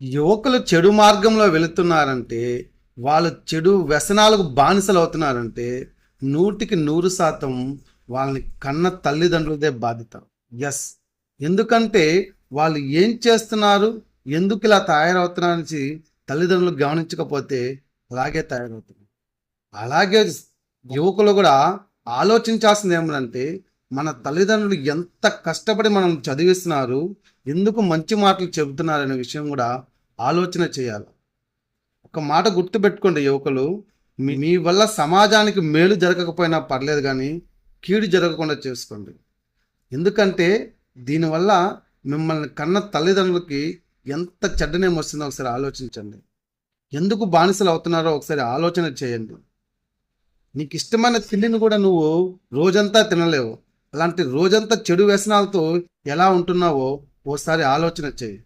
యువకులు చెడు మార్గంలో వెళుతున్నారంటే వాళ్ళు చెడు వ్యసనాలకు బానిసలు అవుతున్నారంటే నూటికి నూరు శాతం వాళ్ళని కన్న తల్లిదండ్రులదే బాధ్యత ఎస్ ఎందుకంటే వాళ్ళు ఏం చేస్తున్నారు ఎందుకు ఇలా తయారవుతున్నారని తల్లిదండ్రులు గమనించకపోతే అలాగే తయారవుతున్నారు. అలాగే యువకులు కూడా ఆలోచించాల్సింది ఏమంటే మన తల్లిదండ్రులు ఎంత కష్టపడి మనం చదివిస్తున్నారు ఎందుకు మంచి మాటలు చెబుతున్నారు అనే విషయం కూడా ఆలోచన చేయాలి. ఒక మాట గుర్తుపెట్టుకోండి యువకులు మీ మీ వల్ల సమాజానికి మేలు జరగకపోయినా పర్లేదు కానీ కీడు జరగకుండా చేసుకోండి. ఎందుకంటే దీనివల్ల మిమ్మల్ని కన్న తల్లిదండ్రులకి ఎంత చెడ్డనేమి వస్తుందో ఒకసారి ఆలోచించండి. ఎందుకు బానిసలు అవుతున్నారో ఒకసారి ఆలోచన చేయండి. నీకు ఇష్టమైన తిండిని కూడా నువ్వు రోజంతా తినలేవు. అలాంటి రోజంతా చెడు వ్యసనాలతో ఎలా ఉంటున్నావో ఓసారి ఆలోచన చేయి.